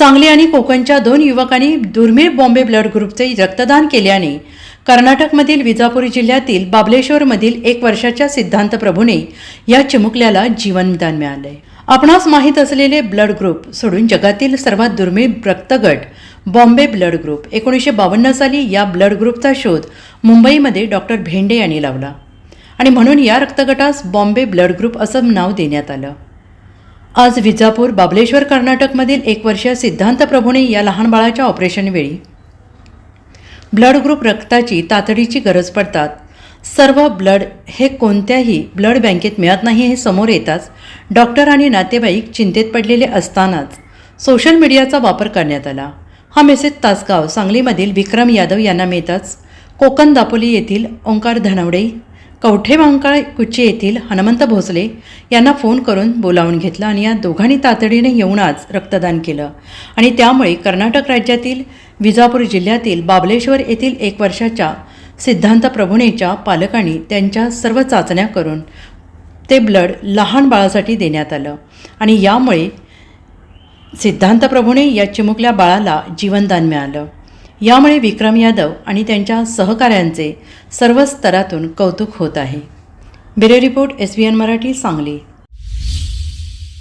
सांगली आणि कोकणच्या दोन युवकांनी दुर्मिळ बॉम्बे ब्लड ग्रुपचे रक्तदान केल्याने कर्नाटकमधील विजापूर जिल्ह्यातील बाबलेश्वरमधील एक वर्षाच्या सिद्धांत प्रभूने या चिमुकल्याला जीवनदान मिळालंय आपणास माहीत असलेले ब्लड ग्रुप सोडून जगातील सर्वात दुर्मिळ रक्तगट बॉम्बे ब्लड ग्रुप एकोणीसशे बावन्न साली या ब्लड ग्रुपचा शोध मुंबईमध्ये डॉक्टर भेंडे यांनी लावला. आणि म्हणून या रक्तगटास बॉम्बे ब्लड ग्रुप असं नाव देण्यात आलं. आज विजापूर बाबलेश्वर कर्नाटकमधील एक वर्षीय सिद्धांत प्रभूणे या लहान बाळाच्या ऑपरेशनवेळी ब्लड ग्रुप रक्ताची तातडीची गरज पडतात. सर्व ब्लड हे कोणत्याही ब्लड बँकेत मिळत नाही हे समोर येताच डॉक्टर आणि नातेवाईक चिंतेत पडलेले असतानाच सोशल मीडियाचा वापर करण्यात आला. हा मेसेज तासगाव सांगलीमधील विक्रम यादव यांना मिळताच कोकण दापोली येथील ओंकार धनवडे कवठे वांकाळ कुच्चे येथील हनुमंत भोसले यांना फोन करून बोलावून घेतलं आणि या दोघांनी तातडीने येऊन आज रक्तदान केलं. आणि त्यामुळे कर्नाटक राज्यातील विजापूर जिल्ह्यातील बाबलेश्वर येथील एक वर्षाच्या सिद्धांत प्रभुणेच्या पालकांनी त्यांच्या सर्व चाचण्या करून ते ब्लड लहान बाळासाठी देण्यात आलं. आणि यामुळे सिद्धांत प्रभूने या चिमुकल्या बाळाला जीवनदान मिळालं. यामुळे विक्रम यादव आणि त्यांच्या सहकाऱ्यांचे सर्व स्तरातून कौतुक होत आहे. Bureau report S B N Marathi Sangli.